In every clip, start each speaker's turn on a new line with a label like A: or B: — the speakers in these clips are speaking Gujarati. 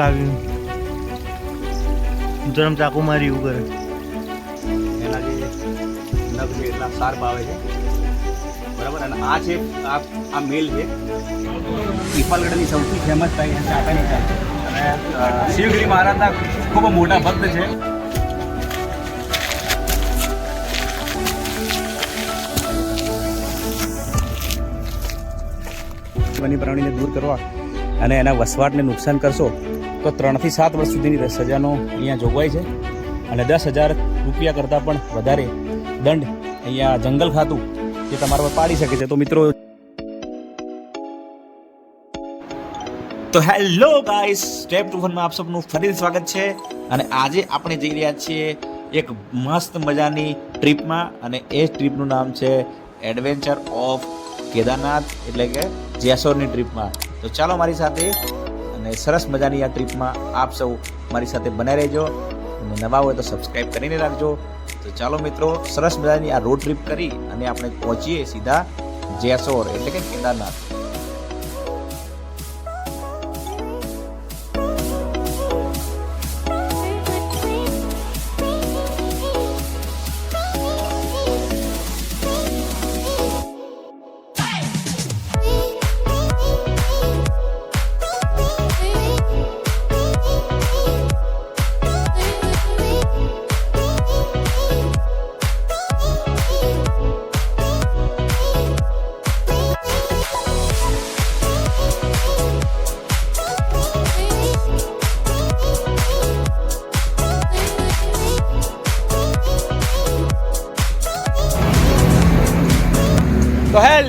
A: ચપકાવ્યું ગરમ ચાકુ મારી એવું કરે.
B: એના જે નખ છે એટલા શાર્પ આવે છે. બરાબર? અને આ છે આ આ મેલ છે. પીપલગઢની સૌથી ફેમસ થાય ચાકાની ચાય અને શિવગીરી મહારાજના ખૂબ મોટા ભક્ત છે. વન્ય પ્રાણીને દૂર કરવા અને એના વસવાટને નુકસાન કરશો તો ત્રણથી સાત વર્ષ સુધીની સજાનો અહીંયા જોગવાઈ છે અને દસ હજાર રૂપિયા કરતાં પણ વધારે દંડ અહીંયા જંગલ ખાતું જે તમારા પર પાડી શકે છે. તો મિત્રો તો હેલો ગાઈસ, સ્ટેપ ટુ વનમાં આપ સૌનું ફરી સ્વાગત છે. અને આજે આપણે જઈ રહ્યા છીએ એક મસ્ત મજાની ટ્રીપમાં અને એ ટ્રીપનું નામ છે એડવેન્ચર ઓફ કેદારનાથ, એટલે કે જેસોરની ટ્રીપમાં. તો ચાલો મારી સાથે અને સરસ મજાની આ ટ્રીપમાં આપ સૌ મારી સાથે બનાવી રહેજો. અને નવા હોય તો સબસ્ક્રાઈબ કરીને રાખજો. તો ચાલો મિત્રો, સરસ મજાની આ રોડ ટ્રીપ કરી અને આપણે પહોંચીએ સીધા જેસોર, એટલે કે કેદારનાથ.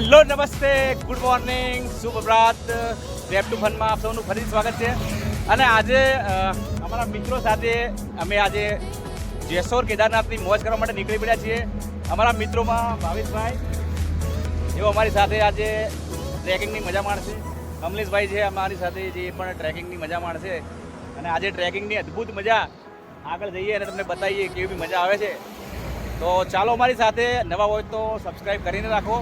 B: હેલો, નમસ્તે, ગુડ મોર્નિંગ, શુભ પ્રભાત રેપ ટુ ફનમાં આપ સૌનું ફરી સ્વાગત છે. અને આજે અમારા મિત્રો સાથે અમે આજે જેસોર કેદારનાથની મોજ કરવા માટે નીકળી પડ્યા છીએ. અમારા મિત્રોમાં ભાવેશભાઈ, જેઓ અમારી સાથે આજે ટ્રેકિંગની મજા માણશે. કમલેશભાઈ છે અમારી સાથે, જે પણ ટ્રેકિંગની મજા માણશે. અને આજે ટ્રેકિંગની અદ્ભુત મજા આગળ જઈએ અને તમને બતાવીએ કેવી મજા આવે છે. તો ચાલો અમારી સાથે નવા હોય તો સબસ્ક્રાઈબ કરીને રાખો.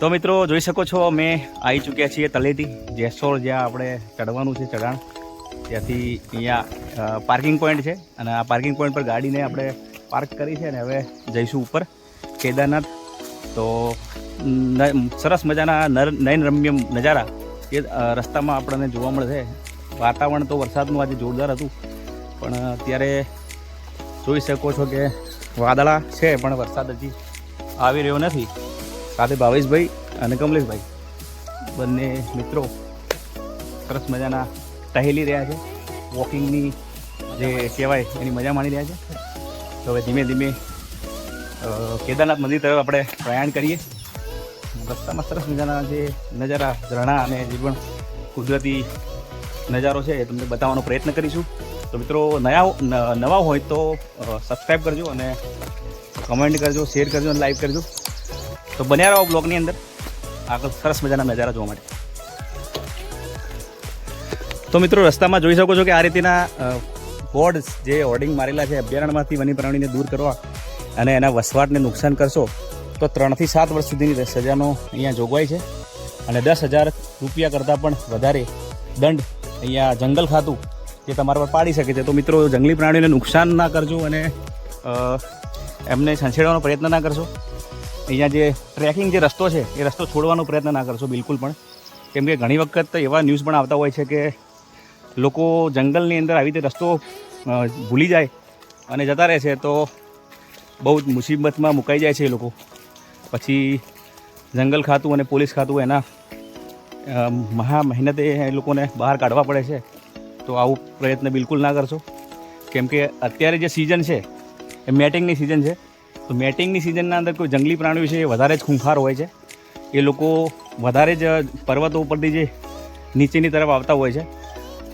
B: તો મિત્રો, જોઈ શકો છો, અમે આવી ચૂક્યા છીએ તલેટી જેસોર જ્યાં આપણે ચડવાનું છે ચઢાણ, ત્યાંથી અહીંયા પાર્કિંગ પોઈન્ટ છે. અને આ પાર્કિંગ પોઈન્ટ પર ગાડીને આપણે પાર્ક કરી છે અને હવે જઈશું ઉપર, કેદારનાથ. તો સરસ મજાના નર, નયનરમ્ય નજારા એ રસ્તામાં આપણને જોવા મળે છે. વાતાવરણ તો વરસાદનું આજે જોરદાર હતું, પણ અત્યારે જોઈ શકો છો કે વાદળા છે, પણ વરસાદ હજી આવી રહ્યો નથી. સાથે ભાવેશભાઈ અને કમલેશભાઈ. બંને મિત્રો સરસ મજાના ટહેલી રહ્યા છે. વોકિંગની જે કહેવાય એની મજા માણી રહ્યા છે. તો હવે ધીમે ધીમે કેદારનાથ મંદિર તરફ આપણે પ્રયાણ કરીએ. રસ્તામાં સરસ મજાના જે નજારા, ઝરણા અને જે પણ કુદરતી નજારો છે એ તમને બતાવવાનો પ્રયત્ન કરીશું. તો મિત્રો, નયા નવા હોય તો સબસ્ક્રાઈબ કરજો અને કમેન્ટ કરજો શેર કરજો અને લાઈક કરજો. તો બન્યા રહો બ્લોગની અંદર. આગળ સરસ મજાના નજારા જોવા માટે. તો મિત્રો, રસ્તામાં જોઈ શકો છો કે આ રીતના બોર્ડ જે હોર્ડિંગ મારેલા છે, અભયારણ્યમાંથી વન્ય પ્રાણીને દૂર કરવા અને એના વસવાટને નુકસાન કરશો, તો ત્રણથી સાત વર્ષ સુધીની સજાનો અહીંયા જોગવાઈ છે અને દસ હજાર રૂપિયા કરતાં પણ વધારે દંડ અહીંયા જંગલ ખાતું જે તમારા પર પાડી શકે છે. તો મિત્રો, જંગલી પ્રાણીઓને નુકસાન ના કરજો અને એમને સંછેડવાનો પ્રયત્ન ના કરશો. અહીંયા જે ટ્રેકિંગ જે રસ્તો છે, એ રસ્તો છોડવાનો પ્રયત્ન ના કરશો બિલકુલ પણ. કેમ કે ઘણી વખત એવા ન્યૂઝ પણ આવતા હોય છે કે લોકો જંગલની અંદર આવી રીતે રસ્તો ભૂલી જાય અને જતા રહે છે તો બહુ જ મુસીબતમાં મુકાઈ જાય છે એ લોકો. પછી જંગલ ખાતું અને પોલીસ ખાતું એના મહા મહેનતે એ લોકોને બહાર કાઢવા પડે છે. તો આવું પ્રયત્ન બિલકુલ ના કરશો. કેમ કે અત્યારે જે સિઝન છે, એ મેટિંગની સિઝન છે તો મેટિંગની સિઝનના અંદર કોઈ જંગલી પ્રાણીઓ છે એ વધારે જ ખૂંખાર હોય છે. એ લોકો વધારે જ પર્વતો ઉપરથી જે નીચેની તરફ આવતા હોય છે.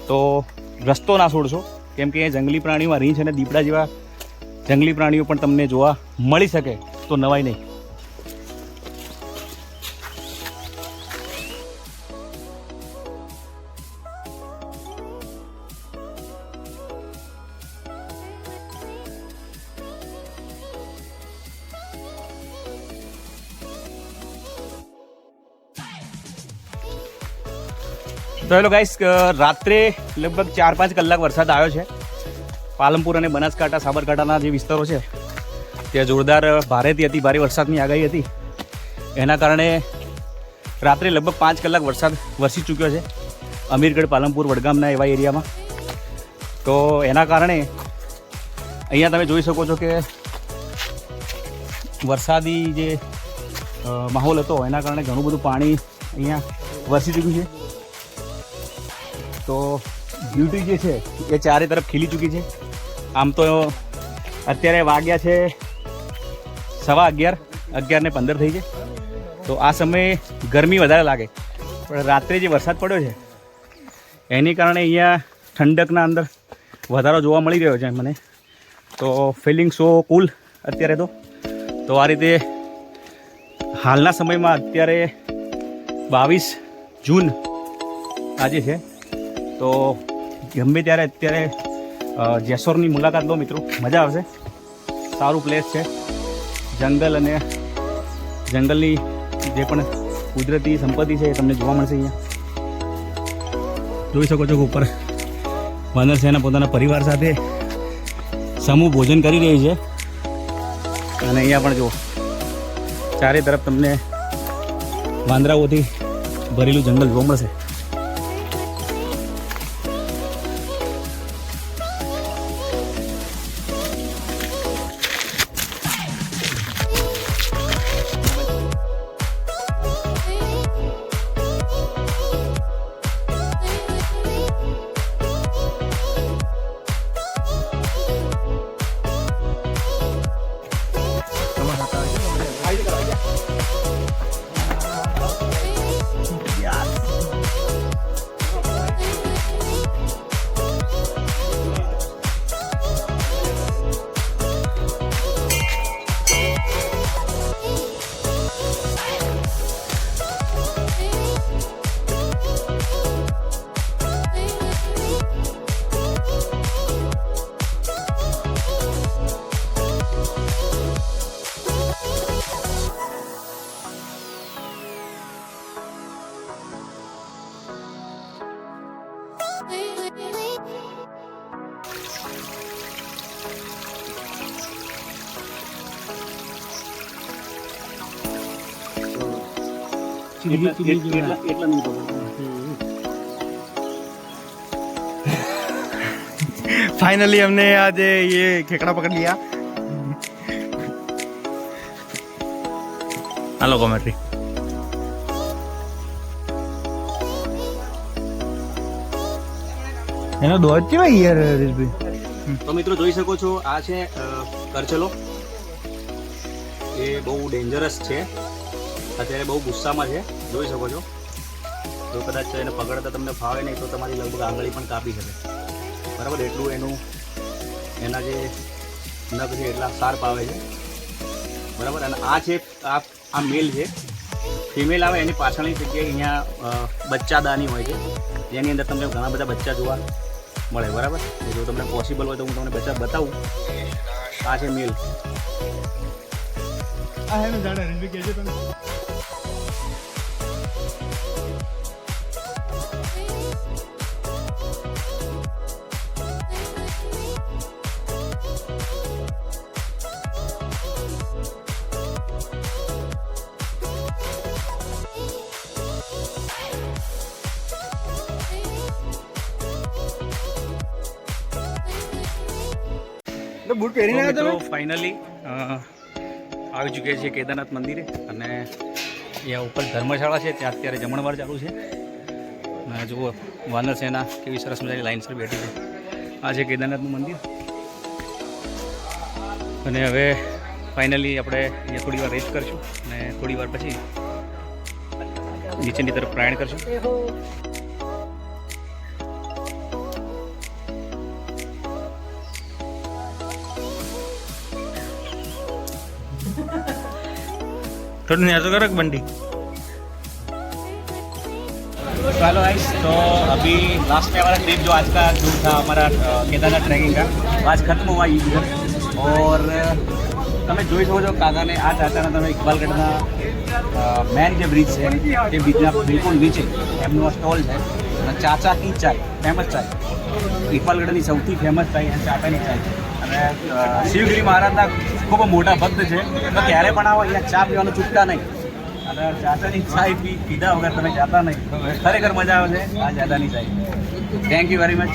B: તો રસ્તો ના છોડશો. કેમ કે જંગલી પ્રાણીઓમાં રીંછ અને દીપડા જેવા જંગલી પ્રાણીઓ પણ તમને જોવા મળી શકે. તો નવાઈ નહીં. તો હેલો ગાઈસ રાત્રે લગભગ ચાર પાંચ કલાક વરસાદ આવ્યો છે. પાલનપુર અને બનાસકાંઠા, સાબરકાંઠાના જે વિસ્તારો છે, ત્યાં જોરદાર ભારેથી અતિ ભારે વરસાદની આગાહી હતી. એના કારણે રાત્રે લગભગ પાંચ કલાક વરસાદ વરસી ચૂક્યો છે, અમીરગઢ, પાલનપુર, વડગામના એવા એરિયામાં. તો એના કારણે અહીંયા તમે જોઈ શકો છો કે વરસાદી જે માહોલ હતો, એના કારણે ઘણું બધું પાણી અહીંયા વરસી ચૂક્યું છે. તો બ્યુટી જે છે એ ચારે તરફ ખીલી ચૂકી છે. આમ તો અત્યારે વાગ્યા છે સવા અગિયાર અગિયાર ને પંદર થઈ છે. તો આ સમયે ગરમી વધારે લાગે. પણ રાત્રે જે વરસાદ પડ્યો છે, એની કારણે અહીંયા ઠંડકના અંદર વધારો જોવા મળી રહ્યો છે મને. તો ફિલિંગ સો કુલ અત્યારે તો. તો આ રીતે હાલના સમયમાં અત્યારે બાવીસ જૂન આજે છે. તો ગમે ત્યારે અત્યારે જેસોરની મુલાકાત લો મિત્રો. મજા આવશે. સારું પ્લેસ છે. જંગલ અને જંગલની જે પણ કુદરતી સંપત્તિ છે એ તમને જોવા મળશે અહીંયા. જોઈ શકો છો કે ઉપર વાનર સેના પોતાના પરિવાર સાથે સમૂહ ભોજન કરી રહી છે. અને અહીંયા પણ જુઓ. ચારે તરફ તમને વાંદરાઓથી ભરેલું જંગલ જોવા મળશે.
A: फाइनली हमने आज ये खेकड़ा पकड़ लिया हेलो कॉमेंट्री એનો દોર કેવાય યાર હરીશભાઈ
B: તો મિત્રો જોઈ શકો છો આ છે અ, કરચલો એ બહુ ડેન્જરસ છે અત્યારે બહુ ગુસ્સામાં છે જોઈ શકો છો. જો કદાચ એને પકડતા તમને ફાવે નહીં, તો તમારી લગભગ આંગળી પણ કાપી શકે. બરાબર? એટલું એનું, એના જે નખ છે, એટલા સાર આવે છે. બરાબર? અને આ છે, આ આ મેલ છે. ફિમેલ આવે, એની પાછળની જગ્યાએ અહીંયા બચ્ચાદાની હોય છે. જેની અંદર તમને ઘણા બધા બચ્ચા જોવા મળે. બરાબર? જો તમને પોસિબલ હોય તો હું તમને બચ્ચા બતાવું. આ છે મેલ
A: આ હેનું જાણે રણવી કહેજો તમે તો બૂટ પહેરીને આવ્યા તમે?
B: ફાઇનલી આવી ચૂક્યા છીએ કેદારનાથ મંદિરે અને અહીંયા ઉપર ધર્મશાળા છે ત્યાં અત્યારે જમણવાર ચાલુ છે. અને જુઓ વાનર સેના કેવી સરસ મજાની લાઇન્સર બેઠી છે. આ છે કેદારનાથનું મંદિર. અને હવે ફાઇનલી આપણે અહીંયા થોડી વાર રેસ્ટ કરશું અને થોડી વાર પછી નીચેની તરફ પ્રયાણ કરશું.
A: થોડું ન્યા તો કરો કે બંડી
B: तो हेलो गाइस तो अभी लास्ट में हमारा ट्रिप जो आज का जो था हमारा अ, केदारनाथ ट्रैकिंग का वो आज खत्म हुआ ये इधर और તમે જોઈ શકો છો કાકાને આ ચાચાના તમે ઇકબાલગઢના મેન જે બ્રિજ છે તે બ્રિજના બિલકુલ નીચે એમનો સ્ટોલ છે અને ચાચા કી ચાય ફેમસ ચાય ઇકબાલગઢની સૌથી ફેમસ ચાય અને ચાચાની ચાય અને અ, શિવગીરી મહારાજના ખૂબ મોટા ભક્ત છે. તો ક્યારે પણ આવો, અહીંયા ચા પીવાનું ચૂકતા નહીં. અને ચાચાની ચાય પી, પીધા વગર તમે જાતા નહીં. ખરેખર મજા આવે છે. આ ચાચાની ચાય. Thank you very much